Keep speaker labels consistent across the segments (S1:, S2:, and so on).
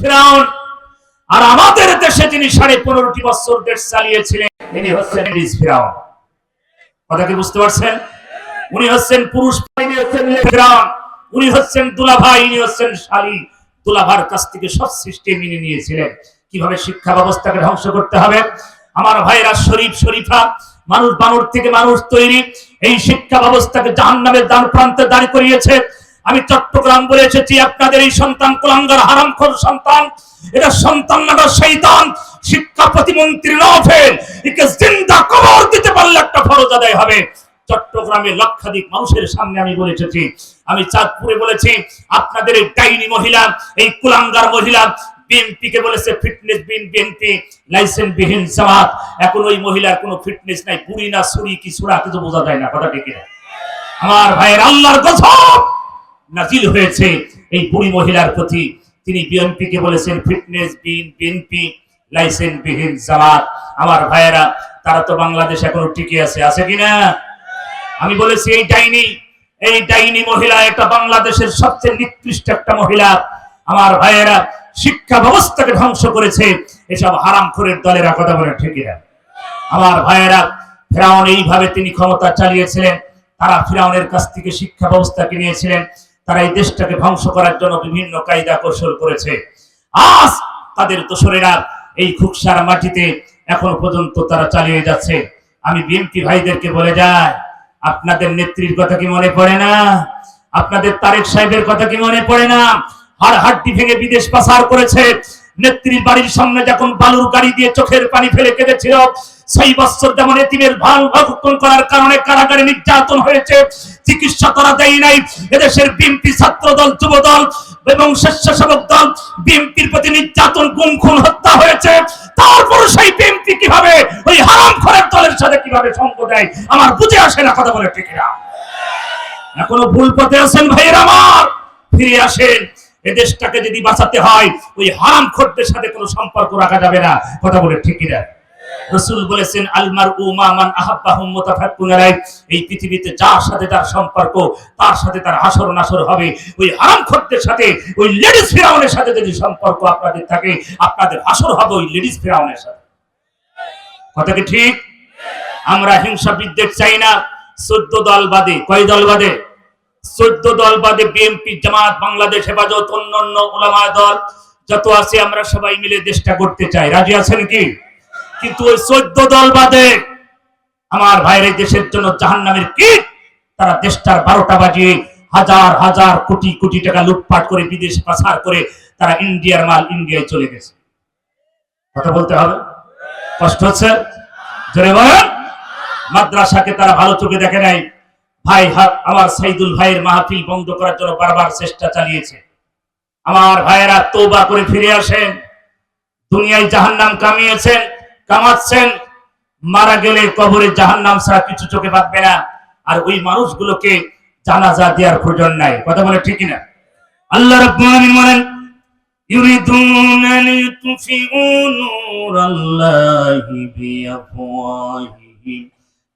S1: ফেরাউন আর আমাদের দেশে যিনি সাড়ে পনেরোটি বছর দেশ চালিয়েছিলেন, ইনি হচ্ছেন লেডিস ফেরাউন। কথা কি বুঝতে পারছেন? উনি হচ্ছেন পুরুষ ফেরাউন। উনি হচ্ছেন দুলাভাই, ইনি হচ্ছেন দুলাভার কাছ থেকে সব মেনে নিয়েছিলেন। কীভাবে শিক্ষা ব্যবস্থাকে ধ্বংস করতে হবে? আমার ভাইরা শরীফ শরীফা, মানুষ বানর থেকে মানুষ তৈরি, এই শিক্ষা ব্যবস্থাকে জাহান নামের দান প্রান্তে দাঁড় করিয়েছে। আমি চট্টগ্রাম বলে এসেছি, আপনাদের এই সন্তান কুলাঙ্গার হারামখোর সন্তান। এটা সন্তান না শৈতান শিক্ষা প্রতিমন্ত্রী নফেল একে জিন্দা কবর দিতে পারলে একটা ফরজ আদায় হবে। চট্টগ্রামে লক্ষাধিক মানুষের সামনে আমি বলে এসেছি, আমি চাঁদপুরে বলেছি, আপনাদের এই ডাইনি মহিলা, এই কুলাঙ্গার মহিলা বিএনপি কে বলেছে ফিটনেস বিন বিএনপি লাইসেন্স বিহীন জামাত। এখন ওই মহিলার কোনো ফিটনেস নাই পুরি না সুরি কি সুরা কিছু বোঝা যায় না, কথা ঠিক আমার ভাইয়ের আল্লাহর গজব! নাজিল হয়েছে এই বুড়ি মহিলার প্রতি। তিনি বিএনপি কে বলেছেন, ফিটনেস বিন বিএনপি লাইসেন্স বিহীন জামাত। আমার ভাইয়েরা, তারা তো বাংলাদেশ এখনও টিকে আছে। আছে কিনা আমি বলেছি, এই ডাইনি এই ডাইনি মহিলা এটা বাংলাদেশের সবচেয়ে নিকৃষ্ট একটা মহিলা। আমার ভাইয়েরা, শিক্ষা ব্যবস্থাকে ধ্বংস করেছে। এসব হারাম খোরের দলেরা কথা বলে ঠিকিরা আমার ভাইয়েরা, ফেরাউন এইভাবে তিনি ক্ষমতা চালিয়েছিলেন। তারা ফিরাউনের কাছ থেকে শিক্ষা ব্যবস্থাকে নিয়েছিলেন। তারা এই দেশটাকে ধ্বংস করার জন্য বিভিন্ন কায়দা কৌশল করেছে। আজ তাদের দোসরেরা এই খুকসার মাটিতে এখনও পর্যন্ত তারা চালিয়ে যাচ্ছে। আমি বিএনপি ভাইদেরকে বলে যায় আপনাদের নেত্রীর কথা কি মনে পড়ে না? আপনাদের তারেক সাহেবের কথা কি মনে পড়ে না? হাড় হাড্ডি ভেঙে বিদেশ পাচার করেছে। নেত্রীর বাড়ির সামনে যখন বালুর গাড়ি দিয়ে চোখের পানি ফেলে কেঁদেছিল, সেই বছর যেমন এতিমের ভালো ভক্ষণ করার কারণে কারাগারে নির্যাতন হয়েছে চিকিৎসা করা দেয় নাই। এদেশের বিএনপি ছাত্র দল যুব দল এবং স্বেচ্ছাসেবক দল বিএনপির প্রতি নির্যাতন, গুম, খুন, হত্যা হয়েছে। তারপর সেই বিএনপি কীভাবে, ওই হারাম খরের দলের সাথে কীভাবে সঙ্গ দেয়? আমার বুঝে আসে না কথা বলে ঠিক না এখনও ভুল পথে আছেন ভাইয়ের আমার। ফিরে আসেন। এদেশটাকে যদি বাঁচাতে হয়, ওই হারাম খোরদের সাথে কোনো সম্পর্ক রাখা যাবে না, কথা বলে ঠিকই না রসুল বলেছেন আলমার উমা মান আহাব্বাহুম মুতাফাক্কুন এই পৃথিবীতে যার সাথে তার সম্পর্ক, তার সাথে তার হাসর নাসর হবে। ওই হারাম খোরদের সাথে, ওই লেডিস ফিরাউনের সাথে যদি সম্পর্ক আপনাদের থাকে, আপনাদের হাসর হবে ওই লেডিস ফিরাউনের সাথে। কথা কি ঠিক? আমরা হিংসা বিদ্বেষ চাই না। চোদ্দ দল বাদে, কয় দল বাদে? চোদ্দ দল বাদে বিএনপি জামাত, বাংলাদেশ, হেফাজত, অন্যান্য ওলামা দল। যত আছে আমরা সবাই মিলে দেশটা করতে চাই। রাজি আছেন কি? কিন্তু ওই চোদ্দ দল বাদে আমার ভাইয়ের দেশের জন্য জাহান নামের কি তারা দেশটার বারোটা বাজিয়ে হাজার হাজার কোটি কোটি টাকা লুটপাট করে, বিদেশ পাচার করে তারা ইন্ডিয়ার মাল ইন্ডিয়ায় চলে গেছে। কথা বলতে হবে? কষ্ট হচ্ছে? জোরে বলেন। মাদ্রাসাকে তারা ভালো চোখে দেখে নাই। ভাই আমার সাইদুল ভাইয়ের মাহফিল বন্ধ করার জন্য বারবার চেষ্টা চালিয়েছে। আমার ভাইয়েরা তৌবা করে ফিরে আসেন। দুনিয়ায় জাহান্নাম কামিয়েছেন। কামাচ্ছেন মারা গেলে কবরে জাহান্নাম ছাড়া কিছু চোখে বাঁধবে না আর ওই মানুষগুলোকে জানাজা দেওয়ার প্রয়োজন নাই কথা বলে ঠিকই না আল্লাহ রাব্বুল আলামিন বলেন يريدون ليطفئوا نور الله بأفواههم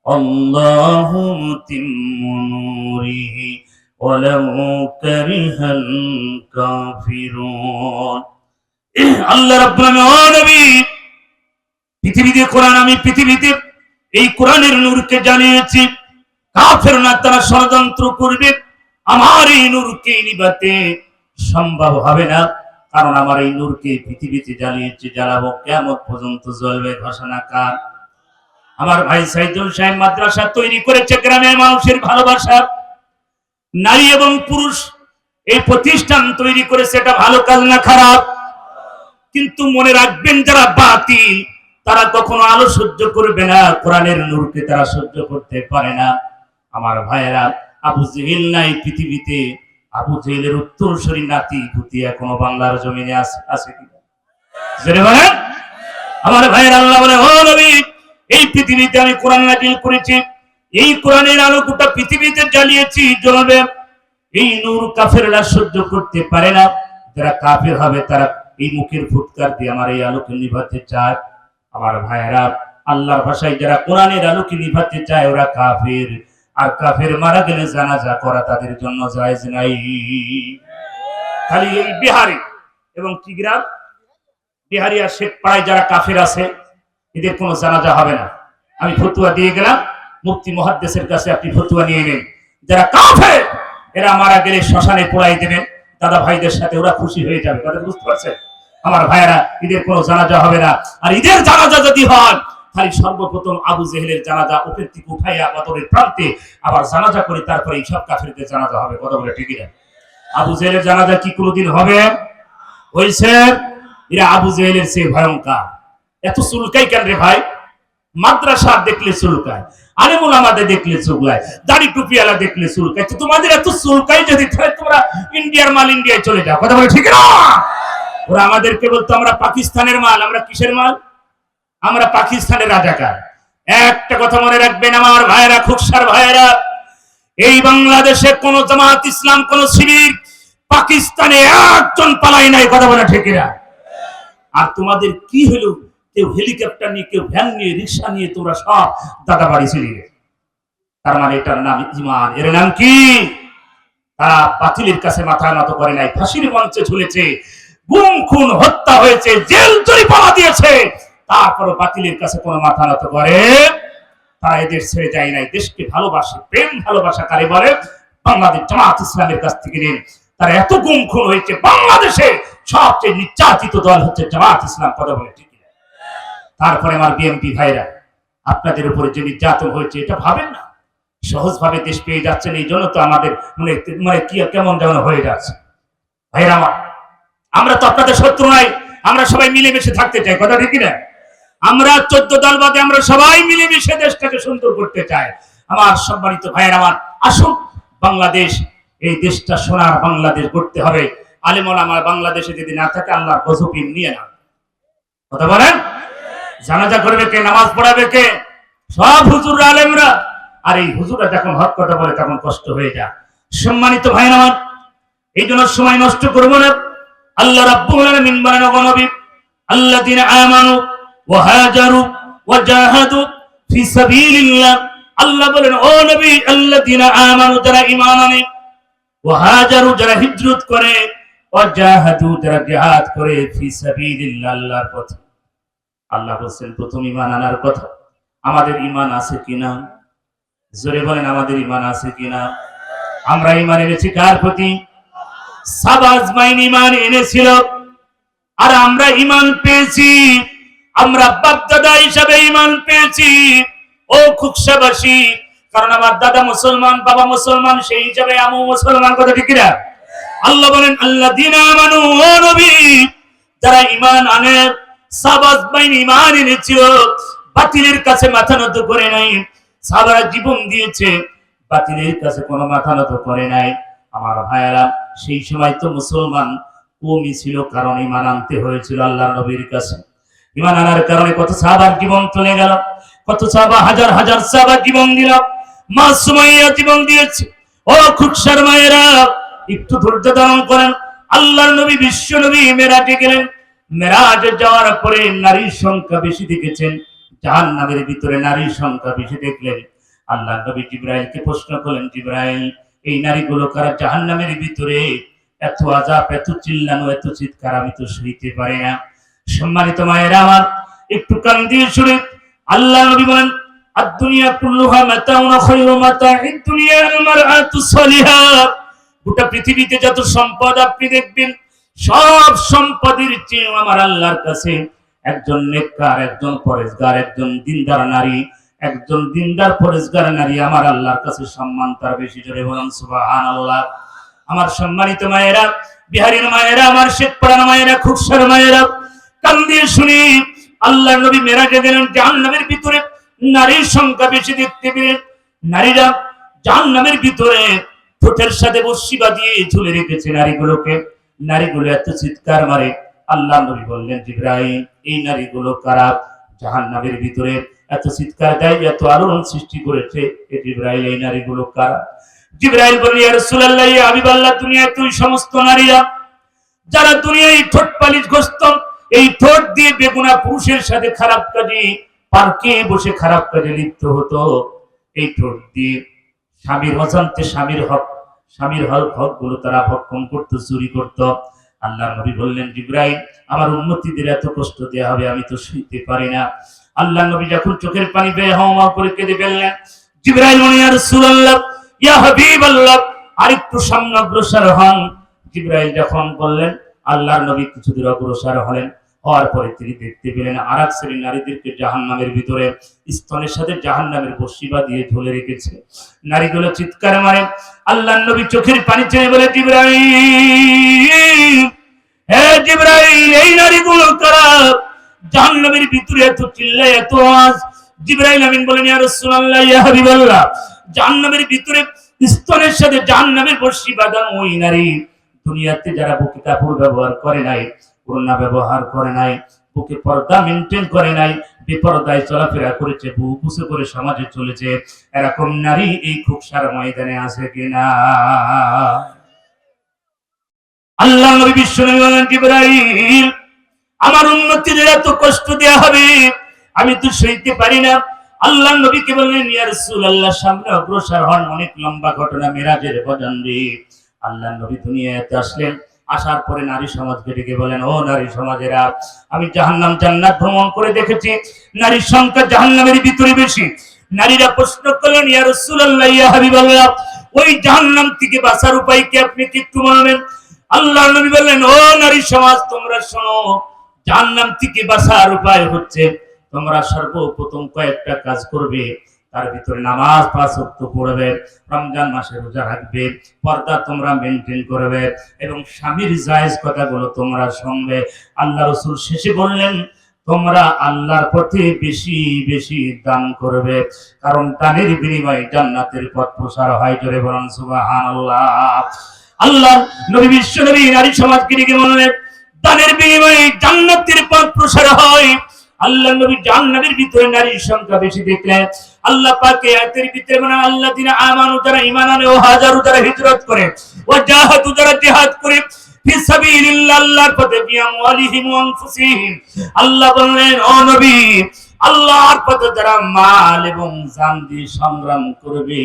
S1: الله متم نوره ولو كره الكافرون আল্লাহ রাব্বুল আলামিন ও নবী পৃথিবীতে কোরআন, আমি পৃথিবীতে এই কোরআনের নূরকে জানিয়েছি। কাফের না, তারা ষড়যন্ত্র করবে। আমার এই নূরকে নিবাতে সম্ভব হবে না। কারণ আমার এই নূরকে পৃথিবীতে জ্বালিয়েছে জ্বালাবো কেমন পর্যন্ত জ্বলবে ঘোষণা কার? আমার ভাই সাইদুল সাহেব মাদ্রাসা তৈরি করেছে গ্রামের মানুষের ভালোবাসা। নারী এবং পুরুষ এই প্রতিষ্ঠান তৈরি করেছে, এটা ভালো কাজ না খারাপ? কিন্তু মনে রাখবেন, যারা বাতিল তারা কখনো আলো সহ্য করবে না, কোরআনের নূরকে তারা সহ্য করতে পারে না। আমার ভাইয়েরা, আবু জেহেল নাই পৃথিবীতে। আবু জেহেলের উত্তরসূরি নাতি পুতি এখনও বাংলার জমিনে আছে কিনা আমার ভাইয়ের, আল্লাহ বলে এই পৃথিবীতে আমি কোরআন নাজিল করেছি। এই কোরআনের আলো গোটা পৃথিবীতে জ্বালিয়েছি, জ্বলবে। এই নূর কাফেররা সহ্য করতে পারে না। যারা কাফের হবে, তারা এই মুখের ফুটকার দিয়ে আমার এই আলোকে নিভাতে চায়। আমার ভাইয়েরা, আল্লাহর ভাষায় যারা কোরআনের আলোকে নিভাতে চায়, ওরা কাফের। আর কাফের মারা গেলে জানাজা করা তাদের জন্য জায়েজ নাই। খালি এই বিহারে এবং কি গ্রাম বিহারি আর শেখ পাড়ায় যারা কাফের আছে, এদের কোনো জানাজা হবে না। আমি ফতুয়া দিয়ে গেলাম মুক্তি মহাদ্দেশের কাছে আপনি ফতুয়া নিয়ে নেন। যারা কাফের, এরা মারা গেলে শ্মশানে পোড়াই দেবেন। দাদা ভাইদের সাথে ওরা খুশি হয়ে যাবে। কথা বুঝতে পারছেন? আমার ভাইয়েরা, ঈদের কোনো জানাজা হবে না। আর ঈদের জানাজা যদি হয় খালি সর্বপ্রথম আবু জেহেলের জানাজা উপের থেকে উঠাইয়া বদরের প্রান্তে আবার জানাজা করে তারপরে এই সব কাফেরদের জানাজা হবে। কথা বলে ঠিকই না? আবু জেহেলের জানাজা কি কোনোদিন হবে? হয়েছে? এরা আবু জেহেলের চেয়ে ভয়ঙ্কর। এত চুলকাই কেন রে ভাই? মাদ্রাসা দেখলে চুলকায়, আলেমুল আমাদের দেখলে চুলকায়, দাড়ি টুপিওয়ালা দেখলে চুলকায়। তো তোমাদের এত চুলকাই যদি তোমরা ইন্ডিয়ার মাল ইন্ডিয়ায় চলে যাও। কথা বলে ঠিক না? ওরা আমাদেরকে বলতো, আমরা পাকিস্তানের মাল, আমরা কিসের মাল? আমরা পাকিস্তানের রাজাকার। একটা কথা মনে রাখবেন আমার ভাইয়েরা, খুকসার ভাইয়েরা, এই বাংলাদেশে কোন জামাত ইসলাম, কোন শিবির পাকিস্তানে একজন পালাই নাই, কথা বলে ঠিকিরা আর তোমাদের কি হলো? কেউ হেলিকপ্টার নিয়ে, কেউ ভ্যান নিয়ে, রিক্সা নিয়ে তোমরা সব দাদা বাড়ি চলে তার মানে এটার নাম ইমান। এর নাম কি? তারা বাতিলের কাছে মাথা নত করে নাই, ফাঁসির মঞ্চে ঝুলেছে। গুম, খুন, হত্যা হয়েছে, জেল জরিমানা দিয়েছে, তারপর বাতিলের কাছে কোনো মাথা নত করে। তারা এদের ছেড়ে যায় নাই। দেশকে ভালোবাসে, প্রেম ভালোবাসা কারে বলে? বাংলাদেশ জামাত ইসলামের কাছ থেকে নিন। তারা এত গুম, খুন হয়েছে, বাংলাদেশে সবচেয়ে নির্যাতিত দল হচ্ছে জামাত ইসলাম, কথা বলে ঠিক তারপরে আমার বিএমপি ভাইরা, আপনাদের উপরে যে নির্যাতন হয়েছে, এটা ভাবেন না? সহজ ভাবে দেশ পেয়ে যাচ্ছেন, এই জন্য তো আমাদের মানে মানে কি, কেমন যেমন হয়ে যাচ্ছে। ভাইরা আমার আমরা তো আপনাদের শত্রু নাই আমরা সবাই মিলেমিশে থাকতে চাই, কথা ঠিক না আমরা চোদ্দ দল বাদে আমরা সবাই মিলেমিশে দেশটাকে সুন্দর করতে চাই। আমার সম্মানিত ভাইয়ের, আমার আসুক বাংলাদেশ, এই দেশটা সোনার বাংলাদেশ করতে হবে। আলিমল আমার বাংলাদেশে যদি না থাকে আল্লাহ গজবিন নিয়ে না। কথা বলেন? জানাজা করবে কে, নামাজ পড়াবে কে? সব হুজুর আলেমরা। আর এই হুজুরা যখন হক কথা বলে, তখন কষ্ট হয়ে যায়। সম্মানিত ভাই আমার, এই জন্য সময় নষ্ট করব না। আল্লাহ রাব্বুল আলামিন বলেন নবী আমানু ওয়া হাজারু ওয়া জাহাদু সাবিলিল্লাহ। আল্লাহ বলেন, ও নবী, আল্লাযীনা আমানু যারা ঈমান আনে, ওয়া হাজারু যারা হিজরত করে ওয়া জাহাদু যারা জিহাদ করে ফি সাবিলিল্লাহ আল্লাহর পথে। আল্লাহ বলছেন, প্রথম ঈমান আনার কথা, আমাদের ঈমান আছে কিনা জোরে বলেন, আমাদের ঈমান আছে কিনা আমরা ঈমান এনেছি কার প্রতি? সাবাজ মাইন ইমান এনেছিল। আর আমরা ইমান পেয়েছি। আমরা বাপদাদা হিসাবে ইমান পেয়েছি। ও খুকসাবাসী, কারণ আমার দাদা মুসলমান, বাবা মুসলমান, সেই হিসাবে মুসলমান, কথা ঠিক না আল্লাহ বলেন আল্লাহ ও নবী, যারা ইমান আনে, সাবাজ মাইন ইমান এনেছিল, বাতিলের কাছে মাথা নত করে নাই। সাবারা জীবন দিয়েছে, বাতিলের কাছে কোনো মাথা নত করে নাই। আমার ভাইয়েরা সেই সময় তো মুসলমান কমই ছিল, কারণ ইমান আনতে হয়েছিল আল্লাহ নবীর কাছে। ইমান আনার কারণে কত সাহাবার জীবন চলে গেল, কত সাহাবা হাজার হাজার সাহাবার জীবন দিল মা সুমাইয়া জীবন দিয়েছে। ও খুকসার মায়েরা একটু ধৈর্য ধারণ করেন। আল্লাহর নবী, বিশ্ব নবী মেরাজে গেলেন। মেরাজে যাওয়ার পরে নারীর সংখ্যা বেশি দেখেছেন জাহান নামের ভিতরে নারীর সংখ্যা বেশি দেখলেন। আল্লাহ নবী জিব্রাইলকে প্রশ্ন করলেন, জিব্রাইল এই নারীগুলো কারা জাহান নামের ভিতরে? এত আজাব এত চিল্লানো, এত চিৎকার আমি তো সইতে পারি না। সম্মানিত মায়েরা আমার, একটু কান দিয়ে শুনে আল্লাহ নবী বলেন পৃথিবীতে যত সম্পদ আপনি দেখবেন, সব সম্পদের আমার আল্লাহর কাছে একজন নেককার, একজন পরেশগার, একজন দিনদার নারী একজন দিনদার পরেশগার নারী আমার আল্লাহর কাছে সম্মান তার বেশি জোরে বলুন, সুবহানাল্লাহ। আমার সম্মানিত মায়েরা, বিহারীর মায়েরা, আমার শেখ পাড়ার মায়েরা খুবসার মায়েরা কান দিয়ে শুনি আল্লাহ নবী মেরাজে গেলেন, জাহান্নামের ভিতরে নারীর সংখ্যা বেশি দেখতে পেলেন। নারীরা জাহান্নামের ভিতরে ঠোঁটের সাথে বসি বাঁধিয়ে ঝুলে রেখেছে নারীগুলোকে। নারীগুলো এত চিৎকার মারে আল্লাহ নবী বললেন জিব্রাহিম এই নারীগুলো কারা? জাহান্নামের ভিতরে এত চিৎকার দেয় এত আলোড়ন সৃষ্টি করেছে এ জিব্রাইল, এই নারীগুলো কারা? জিব্রাইল বললেন রাসূলুল্লাহ, ইয়া হাবিবাল্লাহ, দুনিয়ায় তুই সমস্ত নারীরা, যারা দুনিয়ায় ঠোঁট পালিশ গ্রস্ত, এই ঠোঁট দিয়ে বেগুনা পুরুষের সাথে খারাপ কাজে, পার্কে বসে খারাপ কাজে লিপ্ত হতো। এই ঠোঁট দিয়ে স্বামীর অজান্তে স্বামীর হক স্বামীর হক হকগুলো তারা ভক্ষণ করতো, চুরি করতো। আল্লাহ নবী বললেন, জিব্রাইল, আমার উন্নতিদের এত কষ্ট দেওয়া হবে, আমি তো শুইতে পারি না। আল্লাহ নবী যখন চোখের পানি বেয়ে হাওয়া করে কেঁদে ফেললেন, জিব্রাইল মনে আর সুরাল্লাহ ইয়া হাবিবাল্লাহ। আরেকটু সামনে অগ্রসর হন। জিব্রাইল যখন বললেন, আল্লাহর নবী কিছু দূর অগ্রসর হলেন। হওয়ার পরে তিনি দেখতে পেলেন আর এক শ্রেণির নারীদেরকে জাহান নামের ভিতরে, স্তনের সাথে জাহান নামের বসিবা দিয়ে ঝুলে রেখেছে। নারীগুলো চিৎকার মারে আল্লাহ নবী চোখের পানি চেয়ে বলে, জিব্রাইল, হে জিব্রাইল, এই নারীগুলো কারা? জাহান্নামের ভিতরে এত চিল্লায় এত আওয়াজ। জিব্রাইল আমিন বলেন, ইয়া রাসূলুল্লাহ, ইয়া হাবিবাল্লাহ, জাহান্নামের ভিতরে স্তনের সাথে জাহান্নামের বর্ষি বাঁধানো ওই নারী। দুনিয়াতে যারা বুকে কাপড় ব্যবহার করে নাই, ওড়না ব্যবহার করে নাই, বুকে পর্দা মেনটেন করে নাই, বিপর্দায় চলাফেরা করেছে, বুক উঁচু করে সমাজে চলেছে, এরকম নারী এই খুবসার ময়দানে আছে কিনা? আল্লাহ নবী বিশ্ব নবী বলেন, জিবরাইল আমার উন্নতিদের এত কষ্ট দেয়া হবে, আমি তো সইতে পারি না। আল্লাহ নবীকে বললেন, ইয়া রাসূলুল্লাহ, সামনে অগ্রসর হন। অনেক লম্বা ঘটনা, মেরাজের বদন্দি আল্লাহ নবী দুনিয়াতে আসলেন। আসার পরে নারী সমাজকে ডেকে বলেন, ও নারী সমাজেরা, আমি জাহান্নাম জান্নাত ভ্রমণ করে দেখেছি। নারীর সংখ্যা জাহান্নামের ভিতরে বেশি। নারীরা প্রশ্ন করলেন, ইয়া রাসূলুল্লাহ, ইয়া হাবিবাল্লাহ, ওই জাহান্নাম থেকে বাঁচার উপায় কি আপনি কি একটু বলবেন? আল্লাহ নবী বললেন, ও নারী সমাজ, তোমরা শোনো জাহান্নাম থেকে বাঁচার উপায় হচ্ছে তোমরা সর্বপ্রথম কয়েকটা কাজ করবে, তার ভিতরে নামাজ পাঁচ ওয়াক্ত পড়বে, রমজান মাসে রোজা রাখবে, পর্দা তোমরা মেনটেন করবে এবং স্বামীর জায়েজ কথাগুলো তোমরা শুনবে। আল্লাহ রসুল শেষে বললেন, তোমরা আল্লাহর পথে বেশি বেশি দান করবে, কারণ দানের বিনিময়ে জান্নাতের পথ প্রসার হয় জোরে বলুন সুবহানাল্লাহ। আল্লাহ নবী বিশ্ব নবী নারী সমাজকে ডেকে বললেন দানের বিনিময়ে জান্নাতের পথ প্রসার হয়। আল্লাহ নবী জান্নাতের ভিতরে নারীর সংখ্যা বেশি দেখলেন আল্লাহ পাকে আয়াতের ভিতরে মানে আল্লাহ দিনা আমানু, যারা ঈমান আনে ও হাজারু যারা হিজরত করে ও জাহাদু যারা জিহাদ করে, ফি সাবিলিল্লাহ, আল্লাহর পথে বিআমওয়ালিহিম ওয়া আনফুসিহিম। আল্লাহ বললেন, ও নবী, আল্লাহর পথে যারা মাল এবং জান দিয়ে সংগ্রাম করবে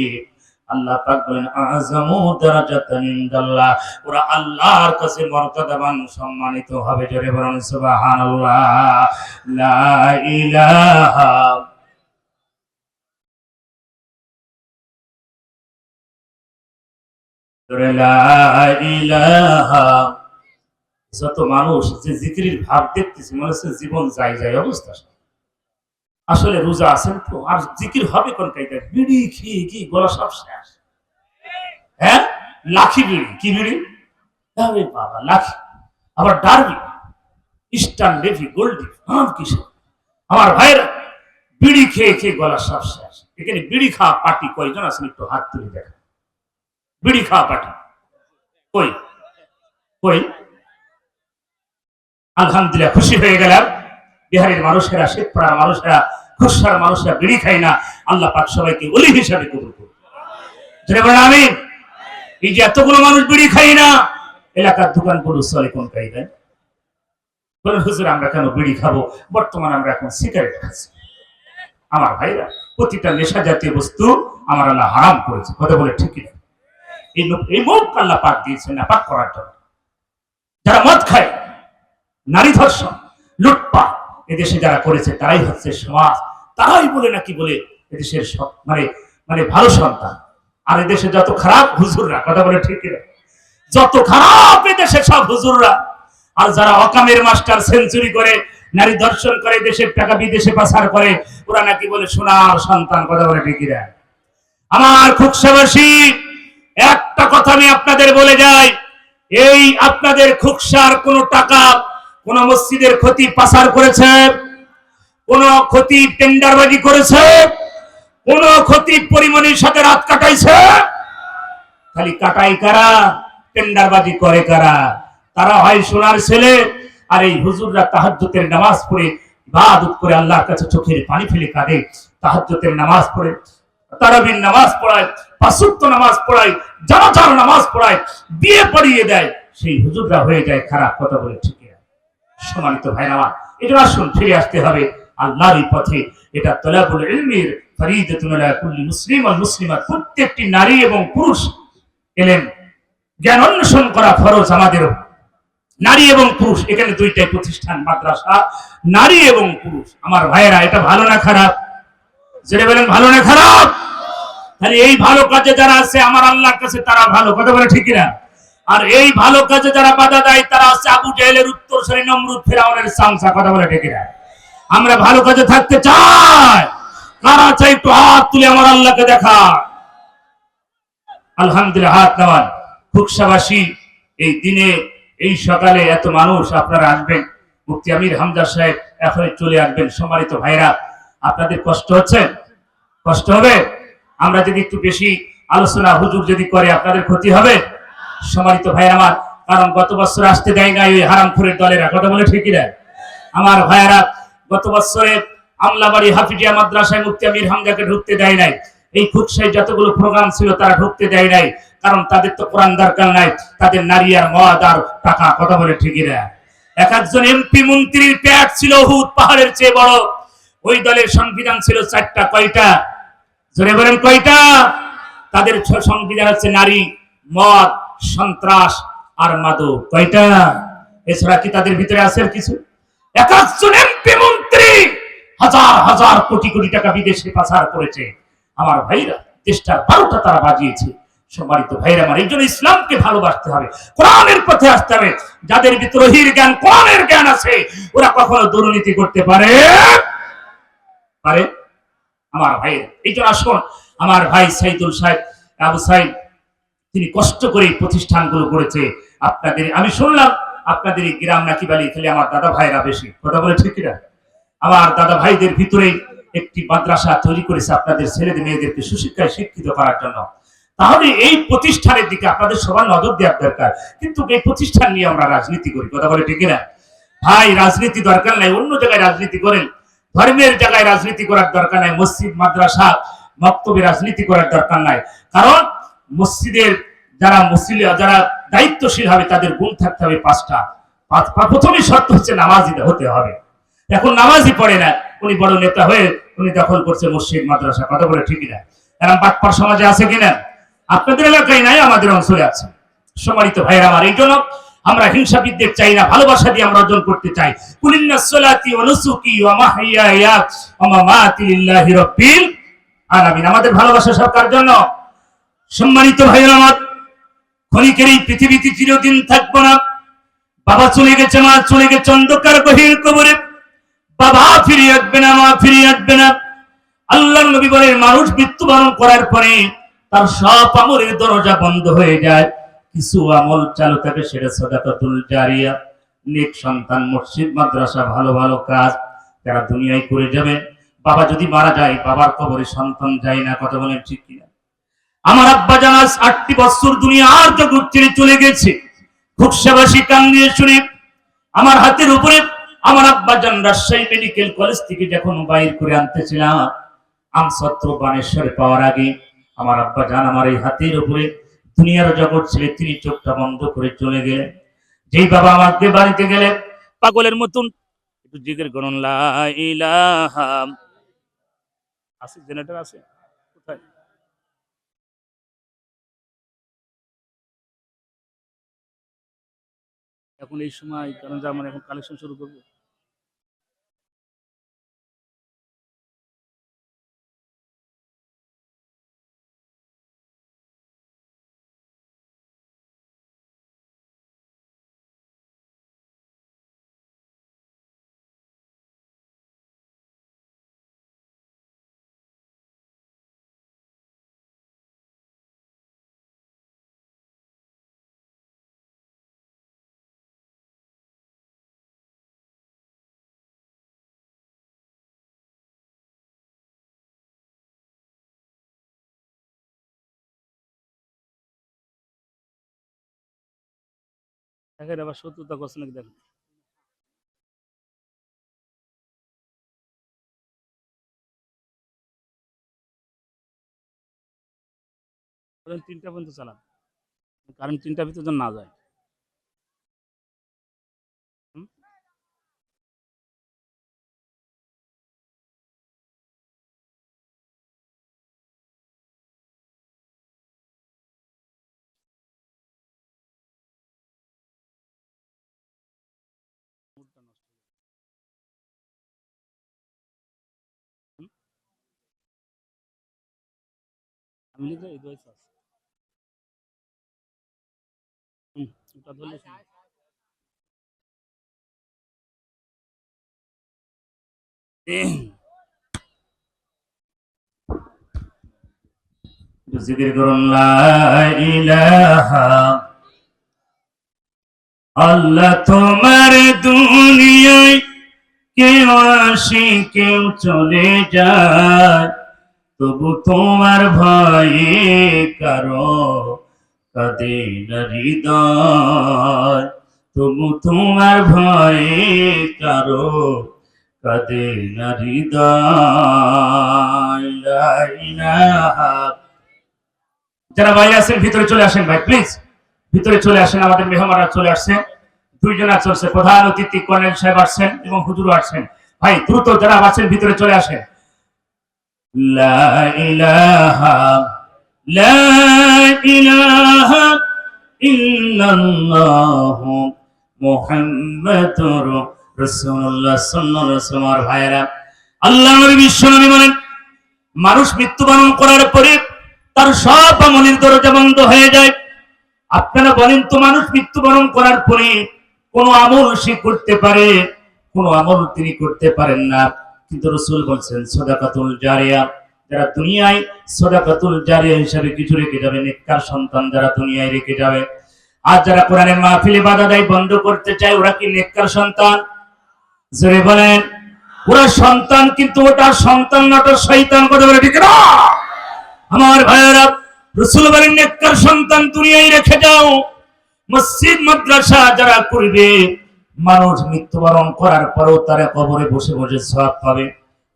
S1: আল্লাহ পাক বলেন আযমু দারাজাতান ইনদাল্লাহ। ওরা আল্লাহর কাছে মর্যাদাবান, সম্মানিত হবে। জোরে বলুন, সুবহানাল্লাহ। লা ইলাহা যত মানুষ যে জিকিরের ভাব দেখতেছে, মনে হচ্ছে জীবন যায় যায় অবস্থা। আসলে রোজা আছেন তো, আর জিকির হবে কোন কাইদা বিড়ি খেয়ে কি গলা সব শেষ। হ্যাঁ? লাখি বিড়ি। কি বিড়ি? বাবা, লাখি। আবার ডারবি? ইস্টার্ন লেভি গোল্ডি কিসে আমার ভাইরা বিড়ি খেয়ে খেয়ে গলা সব শেষ। এখানে বিড়ি খাওয়া পার্টি কয়জন আছেন একটু হাত তুলে দেখা বিড়ি খাওয়া পার্টি। কই? কই? আলহামদুলিল্লাহ, খুশি হয়ে গেলাম। বিহারের মানুষেরা শেখপাড়ার মানুষেরা খুশার মানুষেরা বিড়ি খায় না। আল্লাহ পাক সবাইকে অলি হিসাবে কবুল করুন। আমিন। এই যে এতগুলো মানুষ বিড়ি খাই না, এলাকার দোকানগুলো চলে কোন কায়দায়? বলেন আমরা কেন বিড়ি খাব? বর্তমানে আমরা এখন সিগারেট খাচ্ছি। আমার ভাইরা, প্রতিটা নেশা জাতীয় বস্তু আমার আল্লাহ হারাম করেছে। কথা বলে ঠিকই না এই এই মুখ আল্লাহ পাক দিয়েছে না, পাক করার জন্য। যারা মদ খায়, নারী ধর্ষণ, লুটপাট এদেশে যারা করেছে, তারাই হচ্ছে সমাজ। তারাই বলে নাকি বলে এদেশের মানে মানে ভালো সন্তান। আর এদেশে যত খারাপ হুজুররা, কথা বলে ঠিক যত খারাপ এদেশে সব হুজুররা। আর যারা অকামের মাস্টার সেঞ্চুরি করে, নারী দর্শন করে দেশের টাকা বিদেশে পাচার করে, ওরা নাকি বলে, সোনার সন্তান কথা বলে ঠিক? আমার খুকসাবাসী একটা কথা আমি আপনাদের বলে যাই। এই আপনাদের খুকসার কোন টাকা কোন মসজিদের ক্ষতি পাচার করেছে, কোন ক্ষতি টেন্ডারবাজি করেছে, কোন ক্ষতি পরিমণির সাথে রাত কাটাইছে। খালি কাটাই কারা? টেন্ডারবাজি করে কারা? তারা হয় সোনার ছেলে, আর এই হুজুররা তাহাজ্জুদের নামাজ পড়ে ইবাদত করে আল্লাহর কাছে চোখের পানি ফেলে কাঁদে, তাহাজ্জুদের নামাজ পড়ে। তারাবির নামাজ পড়ায় পাঁচত্ব নামাজ পড়ায়, জানাজার নামাজ পড়ায়, বিয়ে পড়িয়ে দেয়, সেই হুজুররা হয়ে যায় খারাপ কথা বলে ঠিক। সম্মানিত ভাই আমার এটা আসুন, ফিরে আসতে হবে আল্লাহর পথে। এটা তলাবুল ইলমির, ফরিদাতুন আলা কুল্লি মুসলিম আর মুসলিমাত প্রত্যেকটি নারী এবং পুরুষ এলেন। জ্ঞান অন্বেষণ করা ফরজ আমাদেরও নারী এবং পুরুষ, এখানে দুইটাই প্রতিষ্ঠান, মাদ্রাসা। নারী এবং পুরুষ। আমার ভাইয়েরা, এটা ভালো না খারাপ? যেটা বলেন, ভালো না খারাপ? তাহলে এই ভালো কাজে যারা আছে, আমার আল্লাহর কাছে তারা ভালো। কথা বলে ঠিক না আর এই ভালো কাজে যারা বাধা দেয়, তারা আছে আবু জাহেলের উত্তর সারি নমরুদ ফেরাউনের সামসা, কথা বলে ঠিক না আমরা ভালো কাজে থাকতে চাই। কারা চাই একটু হাত তুলে আমার আল্লাহকে দেখা আলহামদুলিল্লাহ, হাত নেওয়ান খুকসাবাসী, এই দিনে, এই সকালে এত মানুষ আপনারা আসবেন। মুক্তি আমির হামজা সাহেব এখনই চলে আসবেন। সম্মানিত ভাইরা, আপনাদের কষ্ট হচ্ছে? কষ্ট হবে? আমরা যদি একটু বেশি আলোচনা, হুজুর যদি করে, আপনাদের ক্ষতি হবে? সম্মানিত ভাই আমার, কারণ গত বছর আসতে দেয় নাই ওই হারামখুরের দলেরা, কথা বলে ঠিকই না আমার ভাইয়ারা, গত বছরে আমলাবাড়ি হাফিজিয়া মাদ্রাসায় মুফতি আমির হামজাকে ঢুকতে দেয় নাই। এই খুকসাই যতগুলো প্রোগ্রাম ছিল তারা ঢুকতে দেয় নাই, কারণ তাদের তো কোরআন দরকার নাই, তাদের নারী আর মদ আর টাকা, কথা বলে ঠিকই না এক একজন এমপি মন্ত্রীর প্যাট ছিল হুদ পাহাড়ের চেয়ে বড়, ওই দলের সংবিধান ছিল চারটা, কয়টা? জোরে বলেন কয়টা? তাদের সংবিধান হচ্ছে নারী, মদ সন্ত্রাস আর মাদক, কয়টা? এছাড়া কি তাদের ভিতরে আছে কিছু? এক একজন এমপি মন্ত্রী হাজার হাজার কোটি কোটি টাকা বিদেশে পাচার করেছে। আমার ভাইরা দেশটার বারোটা তারা বাজিয়েছে। সম্মানিত ভাইরা আমার এই জন্য ইসলামকে ভালোবাসতে হবে, কোরআনের পথে আসতে হবে। যাদের ভিতরে রহির জ্ঞান, কোরআনের জ্ঞান আছে, ওরা কখনো দুর্নীতি করতে পারে? পারে? আমার ভাই এই জন্য আসুন, আমার ভাই সাইদুল সাহেব, আবু সাহেব তিনি কষ্ট করে প্রতিষ্ঠানগুলো করেছে। আপনাদের, আমি শুনলাম আপনাদের গ্রাম নাকি বালি খেলে আমার দাদা ভাইরা বেশি। কথা বলে ঠিক না আমার দাদা ভাইদের ভিতরে একটি মাদ্রাসা তৈরি করেছে আপনাদের ছেলেদের, মেয়েদেরকে সুশিক্ষায় শিক্ষিত করার জন্য। তাহলে এই প্রতিষ্ঠানের দিকে আপনাদের সবার নজর দেওয়ার দরকার। কিন্তু এই প্রতিষ্ঠান নিয়ে আমরা রাজনীতি করি, কথা বলে ঠিক না ভাই, রাজনীতি দরকার নাই, অন্য জায়গায় রাজনীতি করেন। ধর্মের জায়গায় রাজনীতি করার দরকার নাই, মসজিদ, মাদ্রাসা, মক্তবে রাজনীতি করার দরকার নাই। কারণ মসজিদের যারা মুসলিম যারা দায়িত্বশীল হবে, তাদের গুণ থাকতে হবে পাঁচটা। পাঁচ- প্রথমে শর্ত হচ্ছে নামাজি হতে হবে। এখন নামাজি পড়ে না, উনি বড় নেতা হয়ে উনি দখল করছে মসজিদ, মাদ্রাসা, কথা বলে ঠিকই না। এরকম বাটপার সমাজে আছে কিনা? আপনাদের এলাকায় নাই, আমাদের অঞ্চলে আছে। সম্মানিত ভাইয়ের আমার, এই জন্য আমরা হিংসা বিদ্বেষ চাই না, ভালোবাসা দিয়ে আমরা অর্জন করতে চাই। আমাদের ভালোবাসা সরকার জন্য সম্মানিত ভাইয়ের আমার, ক্ষণিকের এই পৃথিবীতে চিরদিন থাকব না। বাবা চলে গেছে মা, চলে গেছে অন্ধকার গভীর কবরে। বাবা ফিরে আসবে না, মা ফিরে আসবে না। আল্লাহ নবী বলেন, মানুষ মৃত্যুবরণ করার পরে তার সব আমলের দরজা বন্ধ হয়ে যায়। কিছু আমল চালু থাকে, সেটা সদাকাতুল জারিয়া। নেক সন্তান, মসজিদ, মাদ্রাসা, ভালো ভালো কাজ, তারা দুনিয়ায় করে যাবে। বাবা যদি মারা যায়, বাবার কবরে সন্তান যায় না, কথা বলেন ঠিক কিনা? আমার আব্বা জানাস আটটি বছর আর জগৎ ছেড়ে চলে গেছে। খুকসাবাসী কান দিয়ে শুনে আমার হাতের উপরে আমার আব্বা জান রাজশাহী মেডিকেল কলেজ থেকে যখন বাইর করে আনতেছিলাম আমসত্র বানেশ্বরে পাওয়ার আগে আমার আব্বা জান আমার এই হাতের উপরে দুনিয়ার জগৎ ছেড়ে তিনি চোখটা বন্ধ করে চলে গেলেন। যেই বাবা আমাকে বাড়িতে গেলেন, পাগলের মতন একটু জিগের গণন লা ইলাহা। আছে জেনারেটর আছে? কোথায়? এখন এই সময় কারণ যে এখন কালেকশন শুরু করব? দেখেন আবার শত্রুতা করছে নাকি দেখেন। তিনটা পর্যন্ত চালান। কারণ তিনটা ভিতর না যায়।
S2: এই দোয়াই আছে হুম।
S1: জিকির করুন আল্লাহ তোমার দুনিয়ায় কেউ আসে কেউ চলে যায় তবু তোমার ভয়ে কারও কাঁদে না হৃদয়। তবু তোমার ভয়ে কারও কাঁদে না হৃদয়। যারা বাইরে আছেন, ভিতরে চলে আসেন ভাই প্লিজ ভিতরে চলে আসেন, আমাদের মেহমানরা চলে আসছেন দুইজন চলছে, প্রধান অতিথি কর্নেল সাহেব আসছেন এবং হুজুর আসছেন। ভাই, দ্রুত যারা আছেন, ভিতরে চলে আসেন। লা ইলাহা লা ইলাহা ইল্লাল্লাহ মুহাম্মাদুর রাসূলুল্লাহ সাল্লাল্লাহু আলাইহি ওয়াসাল্লাম। ভাইরা আল্লাহ নবী বিশ্বনবী বলেন, মানুষ মৃত্যুবরণ করার পরে তার সব আমলের দরজা বন্ধ হয়ে যায়। আপনারা বলেন তো মানুষ মৃত্যুবরণ করার পরে কোনো আমল সে করতে পারে, কোনো আমল তিনি করতে পারেন না। কিন্তু রসুল বলছেন, সদাকাতুল জারিয়া, যারা দুনিয়ায় সদাকাতুল জারিয়া হিসাবে কিছু রেখে যাবে, নেককার সন্তান যারা দুনিয়ায় রেখে যাবে। আর যারা কোরআনের মাহফিলে বাধা দেয় বন্ধ করতে চায়, ওরা কি নেককার সন্তান? জোরে বলেন, ওরা সন্তান, কিন্তু ওটা সন্তান না, ওটা শয়তান, কথা বলে ঠিক না? আমার ভাইয়েরা, রসুল বলেন, নেককার সন্তান দুনিয়ায় রেখে যাও। মসজিদ, মাদ্রাসা যারা করবে মানুষ মৃত্যুবরণ করার পরেও তারা কবরে বসে বসে সব পাবে।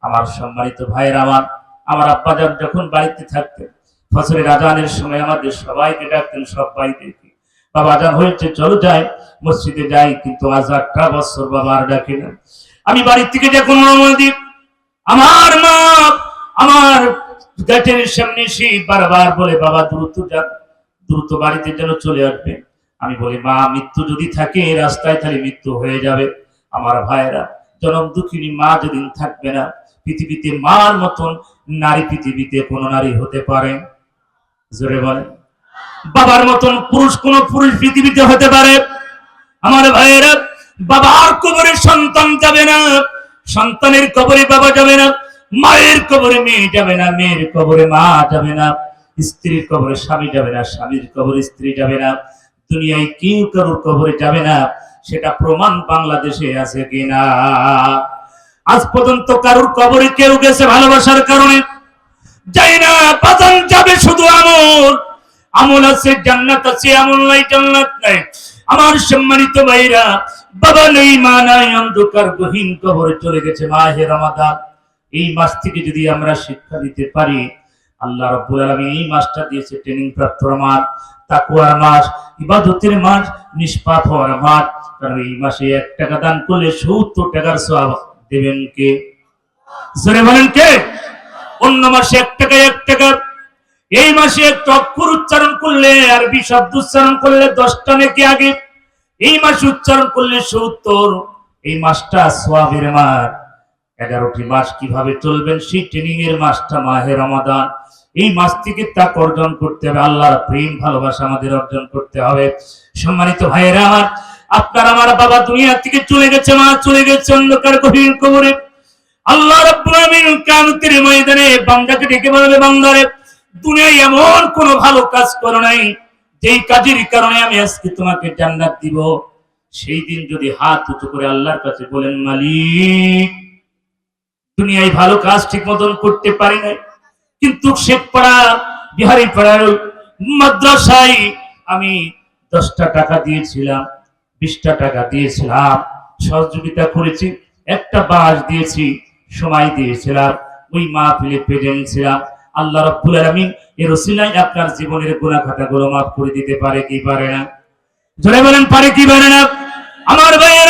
S1: আমার সম্মানিত ভাইয়ের আমার আমার আব্বাজান যখন বাড়িতে থাকতেন ফসলের আজানের সময় আমাদের সবাইকে ডাকতেন, সব বাড়িতে বাবা আজান হয়েছে, চলো যাই, মসজিদে যাই, কিন্তু আজ আটটা বছর বাবা আর ডাকে না। আমি বাড়ির থেকে যখন দিই, আমার মা আমার গাছের সামনে এসে বারবার বলে, বাবা দ্রুত যা, দ্রুত বাড়িতে যেন চলে আসবে। আমি বলি, মা, মৃত্যু যদি থাকে, এই রাস্তায় তাহলে মৃত্যু হয়ে যাবে। আমার ভাইয়েরা, জনম দুঃখিনী, মা যেদিন থাকবে না, পৃথিবীতে মার মতন নারী পৃথিবীতে কোনো নারী হতে পারে। জোরে বলে বাবার মতন পুরুষ কোন পুরুষ পৃথিবীতে হতে পারে। আমার ভাইয়েরা, বাবার কবরে সন্তান যাবে না, সন্তানের কবরে বাবা যাবে না, মায়ের কবরে মেয়ে যাবে না, মেয়ের কবরে মা যাবে না, স্ত্রীর কবরে স্বামী যাবে না, স্বামীর কবরে স্ত্রী যাবে না। দুনিয়ায় কেউ কারোর কবরে যাবে না, সেটা প্রমাণ বাংলাদেশে আছে কিনা? আজ পর্যন্ত কারোর কবরে কেউ গেছে ভালোবাসার কারণে। যাই না, বাজান যাবে শুধু আমল। আমল আছে জান্নাত, আছে আমল নাই জান্নাত নাই। আমার সম্মানিত ভাইরা, বাবা নেই, মা নাই, অন্ধকার, গহীন কবরে চলে গেছে মা মাহে রমাদান। এই মাস থেকে যদি আমরা শিক্ষা দিতে পারি, আল্লাহ রাব্বুল আলামিন এই মাসটা দিয়েছে ট্রেনিং প্রাপ্ত মাস তাকুয়ার মাস, ইবাদতের মাস, নিষ্পাপ হওয়ার মাস। কারণ এই মাসে এক টাকা দান করলে সত্তর টাকার সওয়াব দেবেন কে? জোরে বলেন কে? অন্য মাসে এক টাকা এক টাকা। এই মাসে একটু অক্ষর উচ্চারণ করলে, আরবি শব্দ উচ্চারণ করলে দশটা নাকি আগে। এই মাসে উচ্চারণ করলে সত্তর। এই মাসটা সোয়াবের মাস। এগারোটি মাস কীভাবে চলবেন? সেই ট্রেনিং এর মাসটা মাহের রমাদান। এই মাস থেকে তাকে অর্জন করতে হবে। আল্লাহর প্রেম, ভালোবাসা আমাদের অর্জন করতে হবে। সম্মানিত ভাইয়েরা আমার, আপনার আমার বাবা দুনিয়া থেকে চলে গেছে মা, চলে গেছে অন্ধকার গভীর কবরে আল্লাহ কিয়ামতের ময়দানে বান্দাকে ডেকে বলবে, বান্দারে, দুনিয়ায় এমন কোন ভালো কাজ করো নাই, যেই কাজের কারণে আমি আজকে তোমাকে জান্নাত দিব। সেই দিন যদি হাত উঁচু করে আল্লাহর কাছে বলেন, মালিক, দুনিয়ায় ভালো কাজ ঠিক মতন করতে পারি নাই কিন্তু শেখ পাড়া বিহারি পাড়ার মাদ্রাসায় আমি দশটা টাকা দিয়েছিলাম, বিশটা টাকা দিয়েছিলাম, সহযোগিতা করেছি, একটা বাস দিয়েছি, সময় দিয়েছিলাম, ওই মাহফিলে প্রেজেন্ট ছিলাম আল্লাহ রব্বুল আলামিন এর ওসিলায় আপনার জীবনের গুনাহ খাতাগুলো মাফ করে দিতে পারে কি পারে না? জোরে বলেন, পারে কি পারে না? আমার ভাইয়েরা